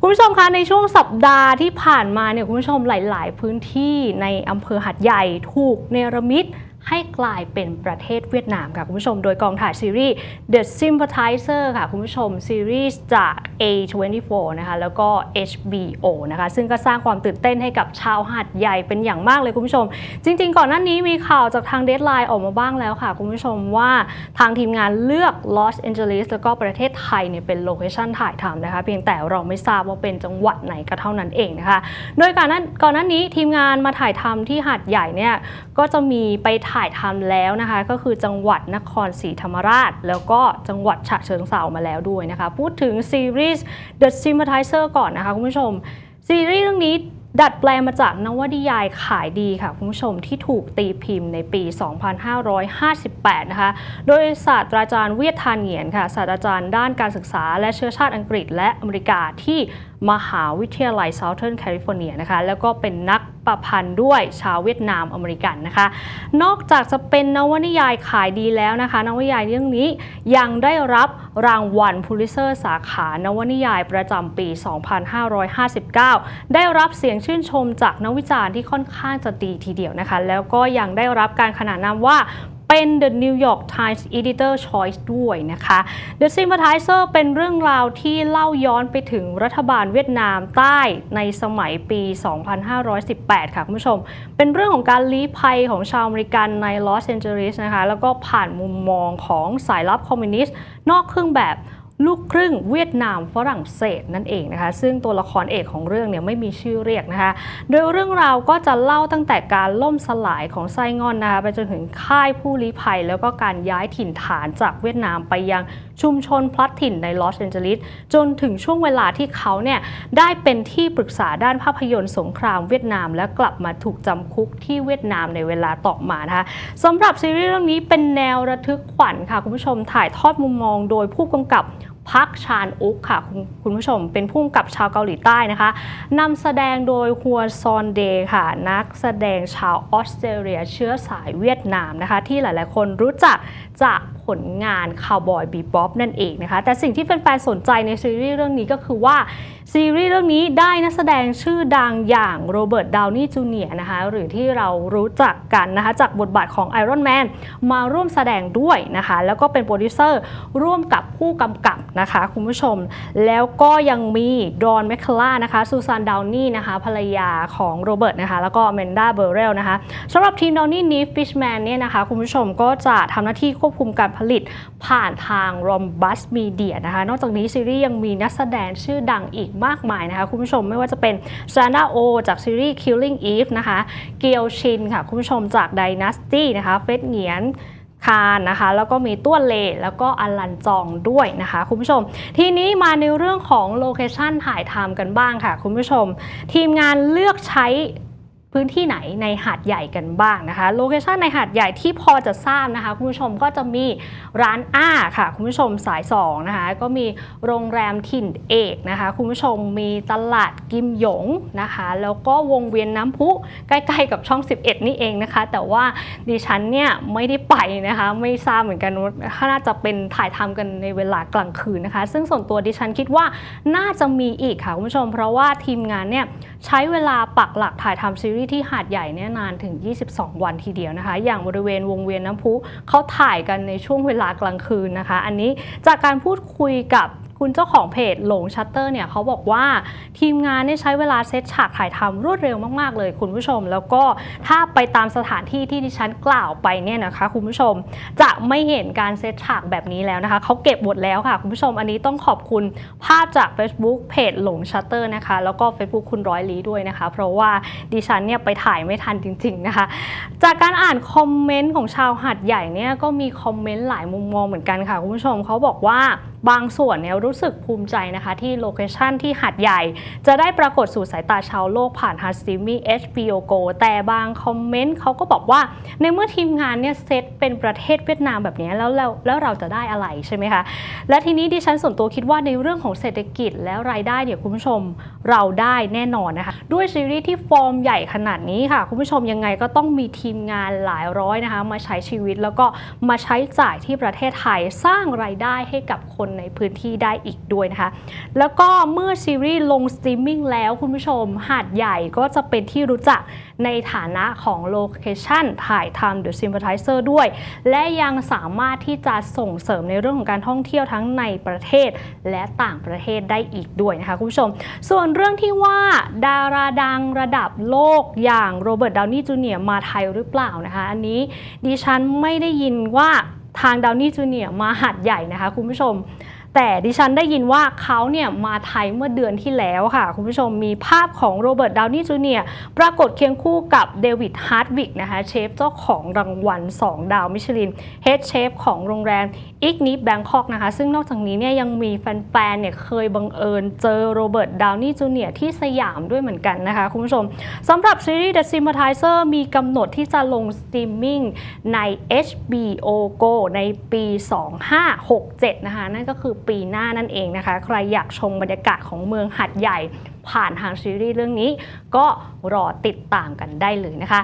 คุณผู้ชมคะในช่วงสัปดาห์ที่ผ่านมาเนี่ยคุณผู้ชมหลาย ๆ พื้นที่ในอำเภอหัดใหญ่ถูกเนรมิต ให้กลายเป็นประเทศเวียดนามค่ะคุณผู้ชม โดยกองถ่ายซีรีส์ The Sympathizer ค่ะคุณผู้ชมซีรีส์จาก A24 นะคะแล้วก็ HBO นะคะซึ่งก็สร้างความตื่นเต้นให้กับชาวหัดใหญ่เป็นอย่างมากเลยคุณผู้ชม จริง ๆ ก่อนหน้านี้มีข่าวจากทางเด d ไลน์ออกมาบ้างแล้วค่ะคุณผู้ชมว่าทางทีมงานเลือกลอสแอนเจลิสแล้วก็ประเทศไทยเนี่ยเป็นโลเคชันถ่ายทำนะคะเพียงแต่เราไม่ทราบว่าเป็นจังหวัดไหนก็เท่านั้นเองนะคะ โดยก่อนนั้นก่อนหน้านี้ทีมงานมาถ่ายทำที่หาดใหญ่เนี่ยก็จะมีไปถ่ายายทำแล้วนะคะ ก็คือจังหวัดนครศรีธรรมราช แล้วก็จังหวัดฉะเชิงเทรามาแล้วด้วยนะคะ พูดถึงซีรีส์ The Sympathizer ก่อนนะคะคุณผู้ชม ซีรีส์เรื่องนี้ดัดแปลงมาจากนวนิยายขายดีค่ะ คุณผู้ชมที่ถูกตีพิมพ์ในปี 2558 นะคะ โดยศาสตราจารย์เวียดทานเหงียนค่ะ ศาสตราจารย์ด้านการศึกษาและเชื้อชาติอังกฤษและอเมริกาที่มหาวิทยาลัย Southern California นะคะแล้วก็เป็นนักประพันธ์ด้วยชาวเวียดนามอเมริกันนะคะ นอกจากจะเป็นนวนิยายขายดีแล้วนะคะ นวนิยายเรื่องนี้ยังได้รับรางวัลพูลิเซอร์สาขานวนิยายประจำปี 2559 ได้รับเสียงชื่นชมจากนักวิจารณ์ที่ค่อนข้างจะดีทีเดียวนะคะ แล้วก็ยังได้รับการขนานนามว่า เป็น The New York Times Editor Choice ด้วยนะคะ The Sympathizer เป็นเรื่องราวที่เล่าย้อนไปถึงรัฐบาลเวียดนามใต้ในสมัยปี 2518 ค่ะคุณผู้ชม เป็นเรื่องของการลี้ภัยของชาวอเมริกันในลอสแอนเจลิสนะคะ แล้วก็ผ่านมุมมองของสายลับคอมมิวนิสต์นอกเครื่องแบบ ลูกครึ่งเวียดนามฝรั่งเศสนั่นเองนะคะ ซึ่งตัวละครเอกของเรื่องเนี่ยไม่มีชื่อเรียกนะคะ โดยเรื่องราวก็จะเล่าตั้งแต่การล่มสลายของไส้งอนนะคะไปจนถึงค่ายผู้ลี้ภัย แล้วก็การย้ายถิ่นฐานจากเวียดนามไปยังชุมชนพลัดถิ่นในลอสแอนเจลิสจนถึงช่วงเวลาที่เขาเนี่ยได้เป็นที่ปรึกษาด้านภาพยนตร์สงครามเวียดนาม และกลับมาถูกจำคุกที่เวียดนามในเวลาต่อมานะคะสำหรับซีรีส์เรื่องนี้เป็นแนวระทึกขวัญค่ะคุณผู้ชมถ่ายทอดมุมมอง โดยผู้กำกับ พักชานอุกค่ะคุณคุณผู้ชมเป็นผู้กำกับชาวเกาหลีใต้นะคะนำแสดงโดยฮัวซอนเดย์ค่ะ นักแสดงชาวออสเตรเลียเชื้อสายเวียดนามนะคะ ที่หลายๆ คนรู้จักจาก ผลงานคาวบอยบีบ๊อบนั่นเองนะคะ แต่สิ่งที่แฟนๆสนใจในซีรีส์เรื่องนี้ก็คือว่าซีรีส์เรื่องนี้ได้นักแสดงชื่อดังอย่างโรเบิร์ตดาวนี่จูเนียร์นะคะหรือที่เรารู้จักกันนะคะจากบทบาทของไอรอนแมนมาร่วมแสดงด้วยนะคะ แล้วก็เป็นโปรดิวเซอร์ร่วมกับผู้กำกับนะคะคุณผู้ชม แล้วก็ยังมีดอนแมคคล่านะคะซูซานดาวนี่นะคะภรรยาของโรเบิร์ตนะคะแล้วก็เมนดาเบอร์เรลนะคะสำหรับทีมดาวนี่นีฟิชแมนเนี่ยนะคะคุณผู้ชมก็จะทำหน้าที่ควบคุมการผลิตผ่านทางรอมบัสมีเดียนะคะ นอกจากนี้ซีรีส์ยังมีนักแสดงชื่อดังอีกมากมายนะคะ คุณผู้ชมไม่ว่าจะเป็นซานาโอจากซีรีส์ Killing Eve นะคะ เกียวชินค่ะ คุณผู้ชมจาก Dynasty นะคะ เฟสเหงียนคานนะคะแล้วก็มีต้วนเลแล้วก็อลันจองด้วยนะคะคุณผู้ชม ทีนี้มาในเรื่องของโลเคชันถ่ายทำกันบ้างค่ะคุณผู้ชม ทีมงานเลือกใช้ พื้นที่ไหนในหาดใหญ่กันบ้างนะคะโลเคชันในหาดใหญ่ที่พอจะทราบนะคะคุณผู้ชมก็จะมีร้านอ้าค่ะคุณผู้ชมสาย2นะคะก็มีโรงแรมถิ่นเอกนะคะคุณผู้ชมมีตลาดกิมหยงนะคะแล้วก็วงเวียนน้ำพุใกล้ๆกับช่อง 11 นี่เองนะคะ แต่ว่าดิฉันเนี่ยไม่ได้ไปนะคะไม่ทราบเหมือนกันว่าน่าจะเป็นถ่ายทำกันในเวลากลางคืนนะคะ ซึ่งส่วนตัวดิฉันคิดว่าน่าจะมีอีกค่ะคุณผู้ชม เพราะว่าทีมงานเนี่ยใช้เวลาปักหลักถ่ายทำซีรีส์ที่หาดใหญ่เนี่ยนานถึง 22 วันทีเดียวนะคะ อย่างบริเวณวงเวียนน้ำพุเขาถ่ายกันในช่วงเวลากลางคืนนะคะ อันนี้จากการพูดคุยกับ คุณเจ้าของเพจหลงชัตเตอร์เนี่ยเขาบอกว่าทีมงานเนี่ยใช้เวลาเซตฉากถ่ายทำรวดเร็วมากๆเลยคุณผู้ชม แล้วก็ถ้าไปตามสถานที่ที่ดิฉันกล่าวไปเนี่ยนะคะ คุณผู้ชมจะไม่เห็นการเซตฉากแบบนี้แล้วนะคะเขาเก็บหมดแล้วค่ะ คุณผู้ชมอันนี้ต้องขอบคุณภาพจาก Facebook เพจหลงชัตเตอร์นะคะ แล้วก็ Facebook คุณร้อยลีด้วยนะคะ เพราะว่าดิฉันเนี่ยไปถ่ายไม่ทันจริง ๆนะคะ จากการอ่านคอมเมนต์ของชาวหัดใหญ่เนี่ยก็มีคอมเมนต์หลายมุมมองเหมือนกันค่ะคุณผู้ชมเขาบอกว่า บางส่วนเนี่ยรู้สึกภูมิใจนะคะ ที่โลเคชันที่หัดใหญ่ จะได้ปรากฏสู่สายตาชาวโลกผ่านฮัสติมี HBO Go แต่บางคอมเมนต์เขาก็บอกว่า ในเมื่อทีมงานเนี่ยเซตเป็นประเทศเวียดนามแบบนี้แล้วแล้วแล้วเราจะได้อะไรใช่ไหมคะ และทีนี้ดิฉันส่วนตัวคิดว่าในเรื่องของเศรษฐกิจแล้วรายได้เนี่ยคุณผู้ชมเราได้แน่นอนนะคะ ด้วยซีรีส์ที่ฟอร์มใหญ่ขนาดนี้ค่ะ คุณผู้ชมยังไงก็ต้องมีทีมงานหลายร้อยนะคะ มาใช้ชีวิตแล้วก็มาใช้จ่ายที่ประเทศไทยสร้างรายได้ให้กับคนในพื้นที่ได้อีกด้วยนะคะ แล้วก็เมื่อซีรีส์ลงสตรีมมิ่งแล้วคุณผู้ชม หาดใหญ่ก็จะเป็นที่รู้จักในฐานะของโลเคชันถ่ายทำ The Sympathizer ด้วย และยังสามารถที่จะส่งเสริมในเรื่องของการท่องเที่ยวทั้งในประเทศและต่างประเทศได้อีกด้วยนะคะคุณผู้ชม ส่วนเรื่องที่ว่าดาราดังระดับโลกอย่างโรเบิร์ตดาวนี่จูเนียร์มาไทยหรือเปล่านะคะ อันนี้ดิฉันไม่ได้ยินว่า ทางดาวนี่จูเนียร์มาหัดใหญ่นะคะคุณผู้ชม แต่ดิฉันได้ยินว่าเขาเนี่ยมาไทยเมื่อเดือนที่แล้วค่ะ คุณผู้ชมมีภาพของโรเบิร์ตดาวนี่จูเนียร์ปรากฏเคียงคู่กับเดวิดฮาร์ดวิกนะคะเชฟเจ้าของรางวัล 2 ดาวมิชลินเฮดเชฟของโรงแรมอิกนิแบงคอกนะคะ ซึ่งนอกจากนี้เนี่ยยังมีแฟนๆเนี่ยเคยบังเอิญเจอโรเบิร์ตดาวนี่จูเนียร์ที่สยามด้วยเหมือนกันนะคะ คุณผู้ชมสำหรับซีรีส์ The Sympathizer มีกำหนดที่จะลงสตรีมมิ่งใน HBO Go ในปี 2567 นะคะ นั่นก็คือปีหน้านั่นเองนะคะ ใครอยากชมบรรยากาศของเมืองหัดใหญ่ผ่านทางซีรีส์เรื่องนี้ ก็รอติดตามกันได้เลยนะคะ